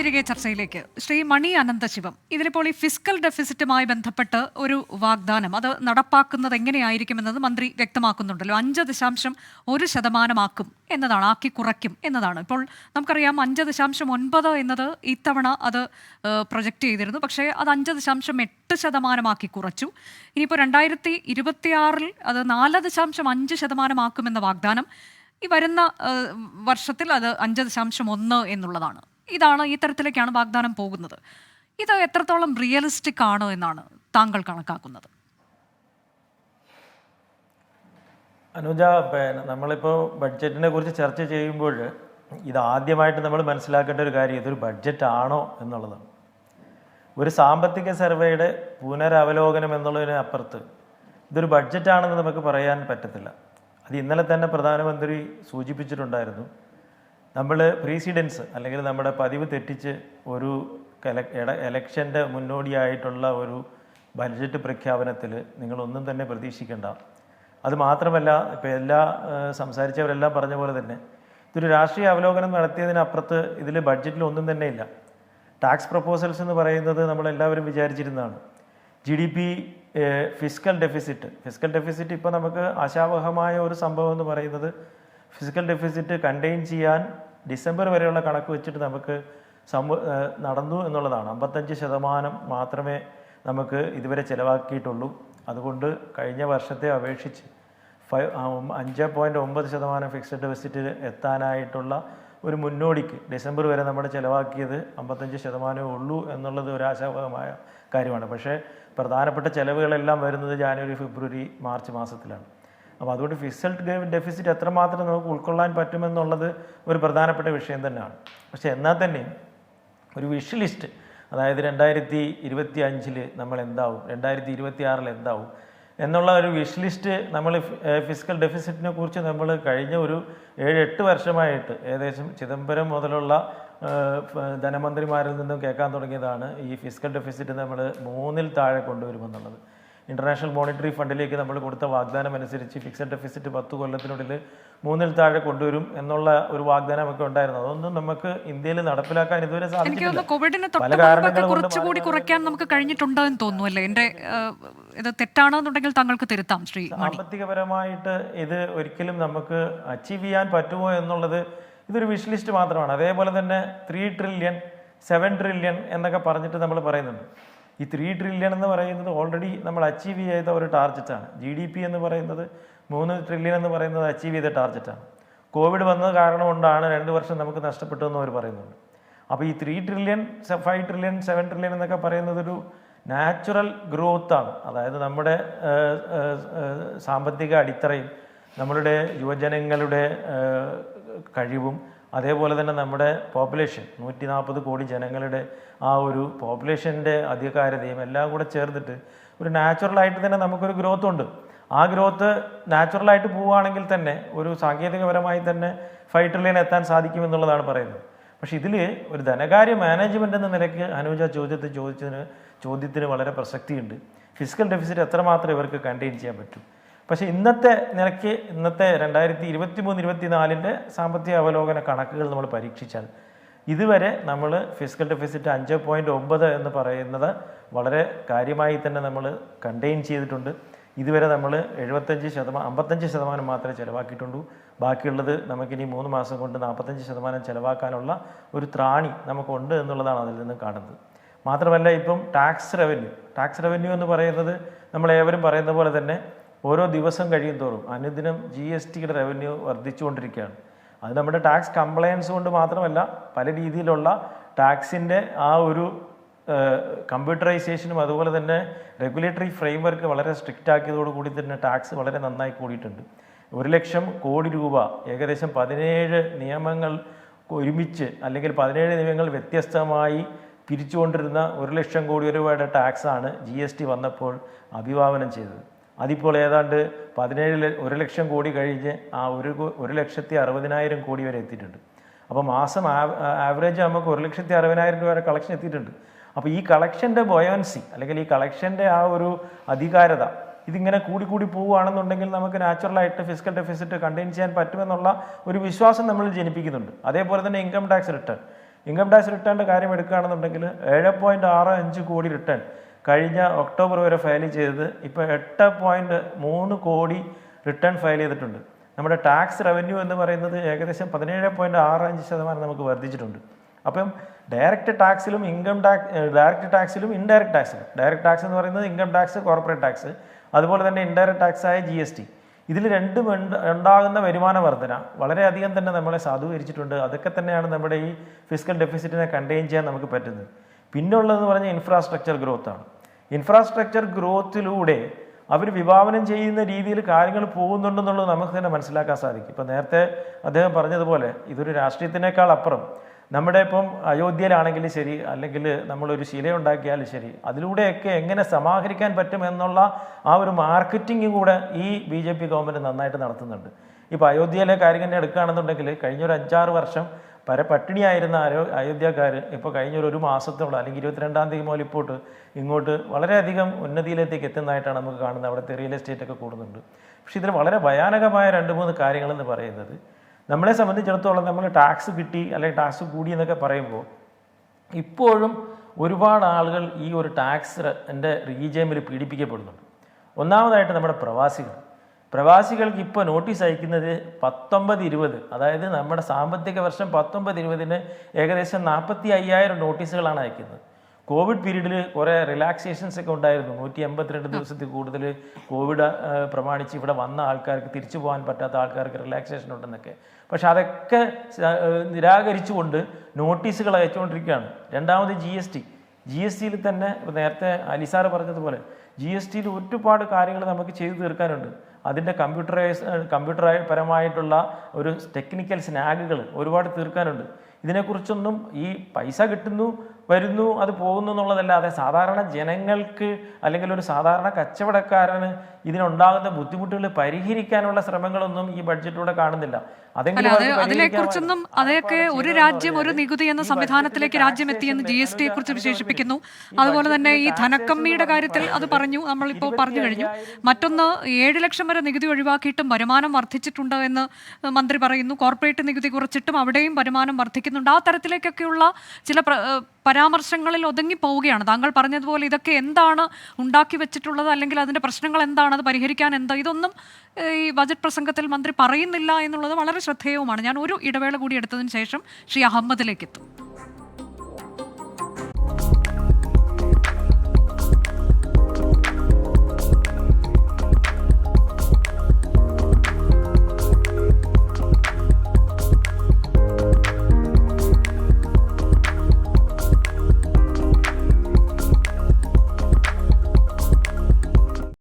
തിരികെ ചർച്ചയിലേക്ക്. ശ്രീ മണി അനന്തശിവം ഇതിലിപ്പോൾ ഈ ഫിസിക്കൽ ഡെഫിസിറ്റുമായി ബന്ധപ്പെട്ട് ഒരു വാഗ്ദാനം അത് നടപ്പാക്കുന്നത് എങ്ങനെയായിരിക്കുമെന്നത് മന്ത്രി വ്യക്തമാക്കുന്നുണ്ടല്ലോ. അഞ്ച് ദശാംശം ഒരു ശതമാനമാക്കും എന്നതാണ് ആക്കി കുറയ്ക്കും എന്നതാണ്. ഇപ്പോൾ നമുക്കറിയാം അഞ്ച് ദശാംശം ഒൻപത് എന്നത് ഇത്തവണ അത് പ്രൊജക്റ്റ് ചെയ്തിരുന്നു. പക്ഷേ അത് അഞ്ച് ദശാംശം എട്ട് ശതമാനമാക്കി കുറച്ചു. ഇനിയിപ്പോൾ രണ്ടായിരത്തി ഇരുപത്തിയാറിൽ അത് നാല് ദശാംശം അഞ്ച് ശതമാനമാക്കുമെന്ന വാഗ്ദാനം ഈ വരുന്ന വർഷത്തിൽ അത് അഞ്ച് ദശാംശം ഒന്ന് എന്നുള്ളതാണ്. ഇതാണ് ഈ തരത്തിലേക്കാണ് വാഗ്ദാനം പോകുന്നത്. ഇത് എത്രത്തോളം റിയലിസ്റ്റിക് ആണോ എന്നാണ് താങ്കൾ കണക്കാക്കുന്നത്. അനുജ പിന്നെ നമ്മളിപ്പോൾ ബഡ്ജറ്റിനെ കുറിച്ച് ചർച്ച ചെയ്യുമ്പോൾ ഇത് ആദ്യമായിട്ട് നമ്മൾ മനസ്സിലാക്കേണ്ട ഒരു കാര്യം ഇതൊരു ബഡ്ജറ്റ് ആണോ എന്നുള്ളതാണ്. ഒരു സാമ്പത്തിക സർവേയുടെ പുനരവലോകനം എന്നുള്ളതിന് അപ്പുറത്ത് ഇതൊരു ബഡ്ജറ്റാണെന്ന് നമുക്ക് പറയാൻ പറ്റത്തില്ല. അത് ഇന്നലെ തന്നെ പ്രധാനമന്ത്രി സൂചിപ്പിച്ചിട്ടുണ്ടായിരുന്നു. നമ്മൾ പ്രീസിഡൻസ് അല്ലെങ്കിൽ നമ്മുടെ പതിവ് തെറ്റിച്ച് ഒരു എലക്ഷന്റെ മുന്നോടിയായിട്ടുള്ള ഒരു ബഡ്ജറ്റ് പ്രഖ്യാപനത്തിൽ നിങ്ങളൊന്നും തന്നെ പ്രതീക്ഷിക്കേണ്ട. അത് മാത്രമല്ല ഇപ്പോൾ എല്ലാ സംസാരിച്ചവരെല്ലാം പറഞ്ഞ പോലെ തന്നെ ഇതൊരു രാഷ്ട്രീയ അവലോകനം നടത്തിയതിനപ്പുറത്ത് ഇതിൽ ബഡ്ജറ്റിൽ ഒന്നും തന്നെ ഇല്ല. ടാക്സ് പ്രപ്പോസൽസ് എന്ന് പറയുന്നത് നമ്മളെല്ലാവരും വിചാരിച്ചിരുന്നതാണ്. G D P physical deficit physical deficit ഇപ്പോൾ നമുക്ക് ആശാവഹമായ ഒരു സംഭവം എന്ന് പറയുന്നത് ഫിസിക്കൽ ഡെഫിസിറ്റ് കണ്ടെയ്ൻ ചെയ്യാൻ ഡിസംബർ വരെയുള്ള കണക്ക് വെച്ചിട്ട് നമുക്ക് സമൂ നടന്നു എന്നുള്ളതാണ്. അമ്പത്തഞ്ച് ശതമാനം മാത്രമേ നമുക്ക് ഇതുവരെ ചിലവാക്കിയിട്ടുള്ളൂ. അതുകൊണ്ട് കഴിഞ്ഞ വർഷത്തെ അപേക്ഷിച്ച് ഫൈവ് അഞ്ച് പോയിന്റ് ഒമ്പത് ശതമാനം ഫിക്സഡ് ഡെപ്പോസിറ്റ് എത്താനായിട്ടുള്ള ഒരു മുന്നോടിക്ക് ഡിസംബർ വരെ നമ്മൾ ചിലവാക്കിയത് അമ്പത്തഞ്ച് ശതമാനമേ ഉള്ളൂ എന്നുള്ളത് ഒരു ആശാവഹമായ കാര്യമാണ്. പക്ഷേ പ്രധാനപ്പെട്ട ചിലവുകളെല്ലാം വരുന്നത് ജാനുവരി ഫെബ്രുവരി മാർച്ച് മാസത്തിലാണ്. അപ്പോൾ അതുകൊണ്ട് ഫിക്സഡ് ഡെഫിസിറ്റ് എത്രമാത്രം നമുക്ക് ഉൾക്കൊള്ളാൻ പറ്റുമെന്നുള്ളത് ഒരു പ്രധാനപ്പെട്ട വിഷയം തന്നെയാണ്. പക്ഷേ എന്നാൽ തന്നെയും ഒരു വിഷ് ലിസ്റ്റ് അതായത് രണ്ടായിരത്തി ഇരുപത്തി അഞ്ചിൽ നമ്മൾ എന്താവും രണ്ടായിരത്തി ഇരുപത്തി ആറിൽ എന്താവും എന്നുള്ള ഒരു വിഷ് ലിസ്റ്റ് നമ്മൾ ഫിസിക്കൽ ഡെഫിസിറ്റിനെ കുറിച്ച് നമ്മൾ കഴിഞ്ഞ ഒരു ഏഴ് എട്ട് വർഷമായിട്ട് ഏകദേശം ചിദംബരം മുതലുള്ള ധനമന്ത്രിമാരിൽ നിന്നും കേൾക്കാൻ തുടങ്ങിയതാണ് ഈ ഫിസിക്കൽ ഡെഫിസിറ്റ് നമ്മൾ മൂന്നിൽ താഴെ കൊണ്ടുവരുമെന്നുള്ളത്. ഇന്റർനാഷണൽ മോണിറ്ററി ഫണ്ടിലേക്ക് നമ്മൾ കൊടുത്ത വാഗ്ദാനം അനുസരിച്ച് ഫിക്സഡ് ഡെഫിസിറ്റ് പത്ത് കൊല്ലത്തിനുള്ളിൽ മൂന്നിൽ താഴെ കൊണ്ടുവരും എന്നുള്ള ഒരു വാഗ്ദാനമൊക്കെ ഉണ്ടായിരുന്നു. അതൊന്നും നമുക്ക് ഇന്ത്യയിൽ നടപ്പിലാക്കാൻ ഇതുവരെ കുറച്ചുകൂടി കുറയ്ക്കാൻ നമുക്ക് കഴിഞ്ഞിട്ടുണ്ടെന്ന് തോന്നുന്നു അല്ലേ? എന്റെ ഏഹ്, ഇത് തെറ്റാണെന്നുണ്ടെങ്കിൽ താങ്കൾക്ക് തിരുത്താം ശ്രീ സാമ്പത്തികപരമായിട്ട് ഇത് ഒരിക്കലും നമുക്ക് അച്ചീവ് ചെയ്യാൻ പറ്റുമോ എന്നുള്ളത് ഇതൊരു വിഷ് ലിസ്റ്റ് മാത്രമാണ്. അതേപോലെ തന്നെ ത്രീ ട്രില്യൺ സെവൻ ട്രില്യൺ എന്നൊക്കെ പറഞ്ഞിട്ട് നമ്മൾ പറയുന്നുണ്ട്. ഈ ത്രീ ട്രില്യൺ എന്ന് പറയുന്നത് ഓൾറെഡി നമ്മൾ അച്ചീവ് ചെയ്ത ഒരു ടാർജറ്റാണ് ജി ഡി പി എന്ന് പറയുന്നത് മൂന്ന് ട്രില്യൺ എന്ന് പറയുന്നത് അച്ചീവ് ചെയ്ത ടാർജറ്റാണ് കോവിഡ് വന്നത് കാരണം കൊണ്ടാണ് രണ്ട് വർഷം നമുക്ക് നഷ്ടപ്പെട്ടു എന്ന് അവർ പറയുന്നുണ്ട്. അപ്പോൾ ഈ three trillion five trillion seven trillion എന്നൊക്കെ പറയുന്നത് ഒരു നാച്ചുറൽ ഗ്രോത്ത് ആണ്. അതായത് നമ്മുടെ സാമ്പത്തിക അടിത്തറയും നമ്മളുടെ യുവജനങ്ങളുടെ കഴിവും അതേപോലെ തന്നെ നമ്മുടെ പോപ്പുലേഷൻ നൂറ്റി നാൽപ്പത് കോടി ജനങ്ങളുടെ ആ ഒരു പോപ്പുലേഷന്റെ അധികാരതയും എല്ലാം കൂടെ ചേർന്നിട്ട് ഒരു നാച്ചുറലായിട്ട് തന്നെ നമുക്കൊരു ഗ്രോത്ത് ഉണ്ട്. ആ ഗ്രോത്ത് നാച്ചുറലായിട്ട് പോവുകയാണെങ്കിൽ തന്നെ ഒരു സാങ്കേതികപരമായി തന്നെ ഫൈവ് ട്രില്യൺ എത്താൻ സാധിക്കുമെന്നുള്ളതാണ് പറയുന്നത്. പക്ഷെ ഇതിൽ ഒരു ധനകാര്യ മാനേജ്മെന്റ് എന്ന നിലയ്ക്ക് അനുജ ചോദ്യത്തിൽ ചോദിച്ചതിന് ചോദ്യത്തിന് വളരെ പ്രസക്തിയുണ്ട്. ഫിസിക്കൽ ഡെഫിസിറ്റ് എത്രമാത്രം ഇവർക്ക് കണ്ടെയ്ൻ ചെയ്യാൻ പറ്റും? പക്ഷേ ഇന്നത്തെ നിലയ്ക്ക് ഇന്നത്തെ രണ്ടായിരത്തി ഇരുപത്തി മൂന്ന് ഇരുപത്തിനാലിന്റെ സാമ്പത്തിക അവലോകന കണക്കുകൾ നമ്മൾ പരീക്ഷിച്ചാൽ ഇതുവരെ നമ്മൾ ഫിസിക്കൽ ഡെഫിസിറ്റ് അഞ്ച് പോയിന്റ് ഒമ്പത് എന്ന് പറയുന്നത് വളരെ കാര്യമായി തന്നെ നമ്മൾ കണ്ടെയ്ൻ ചെയ്തിട്ടുണ്ട്. ഇതുവരെ നമ്മൾ എഴുപത്തഞ്ച് ശതമാനം അമ്പത്തഞ്ച് ശതമാനം മാത്രമേ ചിലവാക്കിയിട്ടുള്ളൂ. ബാക്കിയുള്ളത് നമുക്കിനി മൂന്ന് മാസം കൊണ്ട് നാൽപ്പത്തഞ്ച് ശതമാനം ചിലവാക്കാനുള്ള ഒരു ത്രാണി നമുക്കുണ്ട് എന്നുള്ളതാണ് അതിൽ നിന്ന് കാണുന്നത്. മാത്രമല്ല ഇപ്പം ടാക്സ് റവന്യൂ ടാക്സ് റവന്യൂ എന്ന് പറയുന്നത് നമ്മൾ ഏവരും പറയുന്ന പോലെ തന്നെ ഓരോ ദിവസം കഴിയും തോറും അനുദിനം ജി എസ് ടിയുടെ റവന്യൂ വർദ്ധിച്ചുകൊണ്ടിരിക്കുകയാണ്. അത് നമ്മുടെ ടാക്സ് കംപ്ലയൻസ് കൊണ്ട് മാത്രമല്ല പല രീതിയിലുള്ള ടാക്സിന്റെ ആ ഒരു കമ്പ്യൂട്ടറൈസേഷനും അതുപോലെ തന്നെ റെഗുലേറ്ററി ഫ്രെയിംവർക്ക് വളരെ സ്ട്രിക്റ്റ് ആക്കിയതോട് കൂടി തന്നെ ടാക്സ് വളരെ നന്നായി കൂടിയിട്ടുണ്ട്. ഒരു ലക്ഷം കോടി രൂപ ഏകദേശം പതിനേഴ് നിയമങ്ങൾ ഒരുമിച്ച് അല്ലെങ്കിൽ പതിനേഴ് നിയമങ്ങൾ വ്യത്യസ്തമായി പിരിച്ചുകൊണ്ടിരുന്ന ഒരു ലക്ഷം കോടി രൂപയുടെ ടാക്സാണ് ജി എസ് ടി വന്നപ്പോൾ അഭിവാദനം ചെയ്തത്. അതിപ്പോൾ ഏതാണ്ട് പതിനേഴ് ഒരു ലക്ഷം കോടി കഴിഞ്ഞ് ആ ഒരു ഒരു ലക്ഷത്തി അറുപതിനായിരം കോടി വരെ എത്തിയിട്ടുണ്ട്. അപ്പോൾ മാസം ആവറേജ് നമുക്ക് ഒരു ലക്ഷത്തി അറുപതിനായിരം രൂപ വരെ കളക്ഷൻ എത്തിയിട്ടുണ്ട്. അപ്പോൾ ഈ കളക്ഷന്റെ ബയോൻസി അല്ലെങ്കിൽ ഈ കളക്ഷന്റെ ആ ഒരു അധികാരത ഇതിങ്ങനെ കൂടി കൂടി പോവുകയാണെന്നുണ്ടെങ്കിൽ നമുക്ക് നാച്ചുറലായിട്ട് ഫിസിക്കൽ ഡെഫിസിറ്റ് കണ്ടെയ്ൻ ചെയ്യാൻ പറ്റുമെന്നുള്ള ഒരു വിശ്വാസം നമ്മൾ ജനിപ്പിക്കുന്നുണ്ട്. അതേപോലെ തന്നെ income tax return income tax റിട്ടേണിന്റെ കാര്യം എടുക്കുകയാണെന്നുണ്ടെങ്കിൽ ഏഴ് പോയിന്റ് ആറ് അഞ്ച് കോടി റിട്ടേൺ കഴിഞ്ഞ ഒക്ടോബർ വരെ ഫയൽ ചെയ്തത് ഇപ്പോൾ എട്ട് പോയിന്റ് മൂന്ന് കോടി റിട്ടേൺ ഫയൽ ചെയ്തിട്ടുണ്ട്. നമ്മുടെ ടാക്സ് റവന്യൂ എന്ന് പറയുന്നത് ഏകദേശം പതിനേഴ് പോയിന്റ് ആറ് അഞ്ച് ശതമാനം നമുക്ക് വർദ്ധിച്ചിട്ടുണ്ട്. അപ്പം ഡയറക്റ്റ് ടാക്സിലും ഇൻകം ടാക്സ് ഡയറക്റ്റ് ടാക്സിലും ഇൻഡയറക്റ്റ് ടാക്സിലും. ഡയറക്റ്റ് ടാക്സ് എന്ന് പറയുന്നത് ഇൻകം ടാക്സ് കോർപ്പറേറ്റ് ടാക്സ് അതുപോലെ തന്നെ ഇൻഡയറക്റ്റ് ടാക്സ് ആയ ജി എസ് ടി. ഇതിൽ രണ്ടും ഉണ്ട്- ഉണ്ടാകുന്ന വരുമാന വർധന. വളരെയധികം തന്നെ നമ്മളെ സാധൂകരിച്ചിട്ടുണ്ട്. അതൊക്കെ തന്നെയാണ് നമ്മുടെ ഈ ഫിസിക്കൽ ഡെഫിസിറ്റിനെ കണ്ടെയ്ൻ ചെയ്യാൻ നമുക്ക് പറ്റുന്നത്. പിന്നുള്ളതെന്ന് പറഞ്ഞാൽ ഇൻഫ്രാസ്ട്രക്ചർ ഗ്രോത്ത് ആണ്. ഇൻഫ്രാസ്ട്രക്ചർ ഗ്രോത്തിലൂടെ അവർ വിഭാവനം ചെയ്യുന്ന രീതിയിൽ കാര്യങ്ങൾ പോകുന്നുണ്ടെന്നുള്ളത് നമുക്ക് തന്നെ മനസ്സിലാക്കാൻ സാധിക്കും. ഇപ്പം നേരത്തെ അദ്ദേഹം പറഞ്ഞതുപോലെ ഇതൊരു രാഷ്ട്രീയത്തിനേക്കാൾ അപ്പുറം നമ്മുടെ ഇപ്പം അയോധ്യയിലാണെങ്കിലും ശരി അല്ലെങ്കിൽ നമ്മളൊരു ശില ഉണ്ടാക്കിയാലും ശരി അതിലൂടെയൊക്കെ എങ്ങനെ സമാഹരിക്കാൻ പറ്റും എന്നുള്ള ആ ഒരു മാർക്കറ്റിംഗ് കൂടെ ഈ ബി ജെ പി ഗവൺമെന്റ് നന്നായിട്ട് നടത്തുന്നുണ്ട്. ഇപ്പോൾ അയോധ്യയിലെ കാര്യം തന്നെ എടുക്കുകയാണെന്നുണ്ടെങ്കിൽ കഴിഞ്ഞൊരു അഞ്ചാറ് വർഷം പര ആരോ അയോ അയോധ്യക്കാർ ഇപ്പോൾ കഴിഞ്ഞ ഒരു ഒരു മാസത്തോളം അല്ലെങ്കിൽ ഇരുപത്തിരണ്ടാം തീയതി മുതൽ ഇപ്പോട്ട് ഇങ്ങോട്ട് വളരെയധികം ഉന്നതിയിലേക്ക് എത്തുന്നതായിട്ടാണ് നമുക്ക് കാണുന്നത്. അവിടുത്തെ റിയൽ എസ്റ്റേറ്റ് ഒക്കെ കൂടുന്നുണ്ട്. പക്ഷെ ഇതിൽ വളരെ ഭയാനകമായ രണ്ട് മൂന്ന് കാര്യങ്ങളെന്ന് പറയുന്നത് നമ്മളെ സംബന്ധിച്ചിടത്തോളം നമ്മൾ ടാക്സ് കിട്ടി അല്ലെങ്കിൽ ടാക്സ് കൂടി എന്നൊക്കെ പറയുമ്പോൾ ഇപ്പോഴും ഒരുപാട് ആളുകൾ ഈ ഒരു ടാക്സ് എന്റെ റീജിയമിൽ പീഡിപ്പിക്കപ്പെടുന്നുണ്ട്. ഒന്നാമതായിട്ട് നമ്മുടെ പ്രവാസികൾ. പ്രവാസികൾക്ക് ഇപ്പോൾ നോട്ടീസ് അയക്കുന്നത് പത്തൊമ്പത് ഇരുപത്. അതായത് നമ്മുടെ സാമ്പത്തിക വർഷം പത്തൊമ്പത് ഇരുപതിന് ഏകദേശം നാൽപ്പത്തി അയ്യായിരം നോട്ടീസുകളാണ് അയക്കുന്നത്. കോവിഡ് പീരീഡിൽ കുറേ റിലാക്സേഷൻസ് ഒക്കെ ഉണ്ടായിരുന്നു. നൂറ്റി എൺപത്തിരണ്ട് ദിവസത്തിൽ കൂടുതൽ കോവിഡ് പ്രമാണിച്ച് ഇവിടെ വന്ന ആൾക്കാർക്ക് തിരിച്ചു പോകാൻ പറ്റാത്ത ആൾക്കാർക്ക് റിലാക്സേഷൻ ഉണ്ടെന്നൊക്കെ. പക്ഷെ അതൊക്കെ നിരാകരിച്ചുകൊണ്ട് നോട്ടീസുകൾ അയച്ചുകൊണ്ടിരിക്കുകയാണ്. രണ്ടാമത് G S T G S ടിയിൽ തന്നെ നേരത്തെ അലിസാറ് പറഞ്ഞതുപോലെ ജി എസ് ടിയിൽ ഒരുപാട് കാര്യങ്ങൾ നമുക്ക് ചെയ്തു തീർക്കാനുണ്ട്. അതിന്റെ കമ്പ്യൂട്ടറൈസ് കമ്പ്യൂട്ടർ പരമായിട്ടുള്ള ഒരു ടെക്നിക്കൽ സ്നാഗുകൾ ഒരുപാട് തീർക്കാനുണ്ട്. ഇതിനെക്കുറിച്ചൊന്നും ഈ പൈസ കിട്ടുന്നു വരുന്നു അത് പോകുന്നു എന്നുള്ളതല്ലാതെ സാധാരണ ജനങ്ങൾക്ക് അല്ലെങ്കിൽ ഒരു സാധാരണ കച്ചവടക്കാരന് ഇതിനുണ്ടാകുന്ന ബുദ്ധിമുട്ടുകൾ പരിഹരിക്കാനുള്ള ശ്രമങ്ങളൊന്നും ഈ ബഡ്ജറ്റിലൂടെ കാണുന്നില്ല. അതിനെക്കുറിച്ചൊന്നും അതൊക്കെ ഒരു രാജ്യം ഒരു നികുതി എന്ന സംവിധാനത്തിലേക്ക് രാജ്യം എത്തിയെന്ന് ജി എസ് ടിയെ കുറിച്ച് വിശേഷിപ്പിക്കുന്നു. അതുപോലെ തന്നെ ഈ ധനക്കമ്മിയുടെ കാര്യത്തിൽ അത് പറഞ്ഞു നമ്മളിപ്പോൾ പറഞ്ഞു കഴിഞ്ഞു. മറ്റൊന്ന് ഏഴ് ലക്ഷം വരെ നികുതി ഒഴിവാക്കിയിട്ടും വരുമാനം വർദ്ധിച്ചിട്ടുണ്ട് എന്ന് മന്ത്രി പറയുന്നു. കോർപ്പറേറ്റ് നികുതി കുറച്ചിട്ടും അവിടെയും വരുമാനം വർദ്ധിക്കുന്നുണ്ട്. ആ തരത്തിലേക്കൊക്കെയുള്ള ചില പരാമർശങ്ങളിൽ ഒതുങ്ങി പോവുകയാണ്. താങ്കൾ പറഞ്ഞതുപോലെ ഇതൊക്കെ എന്താണ് ഉണ്ടാക്കി വെച്ചിട്ടുള്ളത്? അല്ലെങ്കിൽ അതിന്റെ പ്രശ്നങ്ങൾ എന്താണ്? അത് പരിഹരിക്കാൻ എന്താ? ഇതൊന്നും ഈ ബജറ്റ് പ്രസംഗത്തിൽ മന്ത്രി പറയുന്നില്ല എന്നുള്ളത് വളരെ ശ്രദ്ധേയവുമാണ്. ഞാൻ ഒരു ഇടവേള കൂടി എടുത്തതിന് ശേഷം ശ്രീ അഹമ്മദിലേക്ക് എത്തും